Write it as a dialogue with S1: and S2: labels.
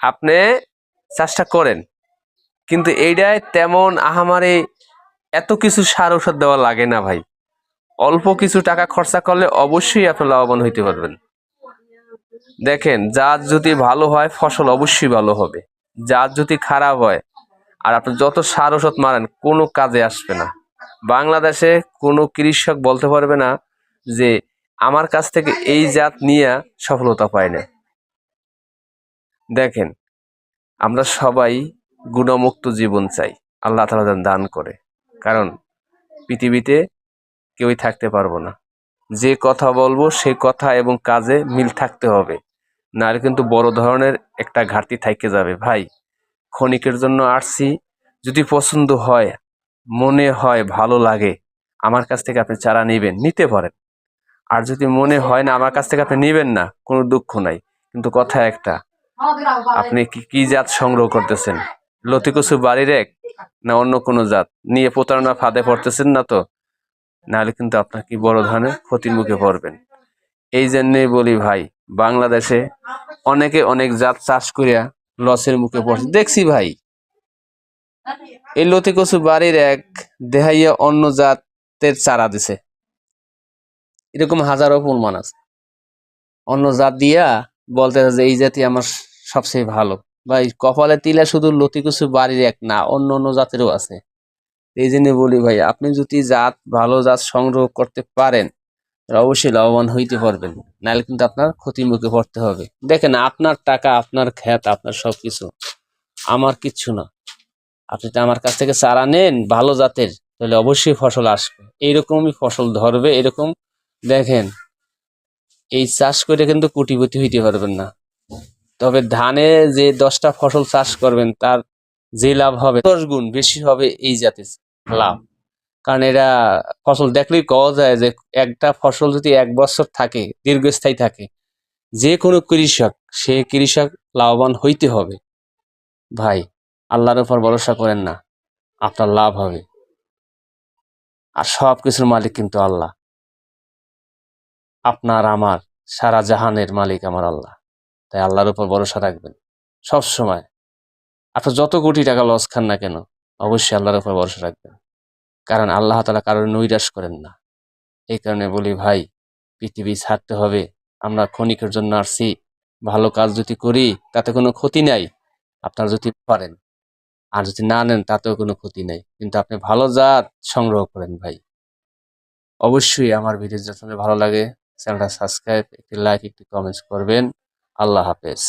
S1: আপনি চাষটা করেন। কিন্তু এইটায় তেমন আহামারে এত কিছু সার ওষুধ দেওয়া লাগে না ভাই। অল্প কিছু টাকা খরচা করলে অবশ্যই আপনি লাভবান হইতে পারবেন। দেখেন, জাত যদি ভালো হয়, ফসল অবশ্যই ভালো হবে। জাত যদি খারাপ হয়, আর আপনি যত সার ওষুধ মারেন, কোনো কাজে আসবে না। বাংলাদেশে কোনো কৃষক বলতে পারবে না যে, আমার কাছ থেকে এই জাত নিয়ে সফলতা পায় না দেখেন, আমরা সবাই গুণমুক্ত জীবন চাই, আল্লাহ তালা দান করে। কারণ, পৃথিবীতে কেউই থাকতে পারব না। যে কথা বলব, সে কথা এবং কাজে মিল থাকতে হবে। নাহলে কিন্তু বড় ধরনের একটা ঘাটতি থাইকে যাবে। ভাই, ক্ষণিকের জন্য আসছি। যদি পছন্দ হয়, মনে হয় ভালো লাগে, আমার কাছ থেকে আপনি চারা নেবেন, নিতে পারেন। আর যদি মনে হয় না, আমার কাছ থেকে আপনি নেবেন না, কোনো দুঃখ নাই। কিন্তু কথা একটা আপনি কি কি জাত সংগ্রহ করতেছেন? লতিকসু বাড়ির এক না অন্য কোনো জাত? নিয়ে প্রতারণা ফাঁদে পড়তেছেন না তো? নাহলে কিন্তু আপনার কি বড় ধরনের ক্ষতির মুখে পড়বেন। এই জন্যই বলি ভাই, বাংলাদেশে অনেকে অনেক জাত চাষ করিয়া লসের মুখে পড়ছে। দেখছি ভাই, এই লতিকসু বাড়ির এক দেহাইয়া অন্য জাতের চারা দিছে। এরকম হাজারো প্রমাণ আছে অন্য জাত দিয়া বলতে যে এই জাতি আমার সবচেয়ে ভালো। ভাই, কপালে তিলা শুধু লতিকুচু বাড়ির এক না, অন্য অন্য জাতেরও আছে। এই জন্য বলি ভাই, আপনি যদি জাত, ভালো জাত সংগ্রহ করতে পারেন অবশ্যই লাভবান হইতে পারবেন। নাহলে কিন্তু আপনার ক্ষতির মুখে পড়তে হবে। দেখেন, আপনার টাকা, আপনার খ্যাত, আপনার সব কিছু আমার কিচ্ছু না। আপনি তো আমার কাছ থেকে চারা নেন, ভালো জাতের, তাহলে অবশ্যই ফসল আসবে। এইরকমই ফসল ধরবে, এরকম দেখেন। এই চাষ করে কিন্তু কোটিপতি হইতে পারবেন না। তবে ধানে যে দশটা ফসল চাষ করবেন, তার যে লাভ হবে, দশ গুণ বেশি হবে এই জাতের লাভ। কারণ এরা ফসল দেখলেই কওয়া যায় যে একটা ফসল যদি এক বছর থাকে, দীর্ঘস্থায়ী থাকে, যে কোনো কৃষক, সে কৃষক লাভবান হইতে হবে। ভাই, আল্লাহর উপর ভরসা করেন না, আপনার লাভ হবে। আর সব কিছুর মালিক কিন্তু আল্লাহ। আপনার আমার, সারা জাহানের মালিক আমার আল্লাহ। তাই আল্লাহর উপর ভরসা রাখবেন। সব সময়। আপনি যত কোটি টাকা লস খান না কেন, অবশ্যই আল্লাহর উপর ভরসা রাখবেন। কারণ আল্লাহ তালা কারোর নৈরাশ করেন না। এই কারণে বলি, ভাই, পৃথিবী ছাড়তে হবে। আমরা ক্ষণিকের জন্য আসছি। ভালো কাজ যদি করি, তাতে কোনো ক্ষতি নাই। আপনারা যদি পারেন। আর যদি না নেন, তাতেও কোনো ক্ষতি নেই। কিন্তু আপনি ভালো জাত সংগ্রহ করেন, ভাই। অবশ্যই আমার ভিডিও যদি ভালো লাগে চ্যানেলটা সাবস্ক্রাইব একটি লাইক একটি কমেন্টস করবেন। আল্লাহ হাফেজ।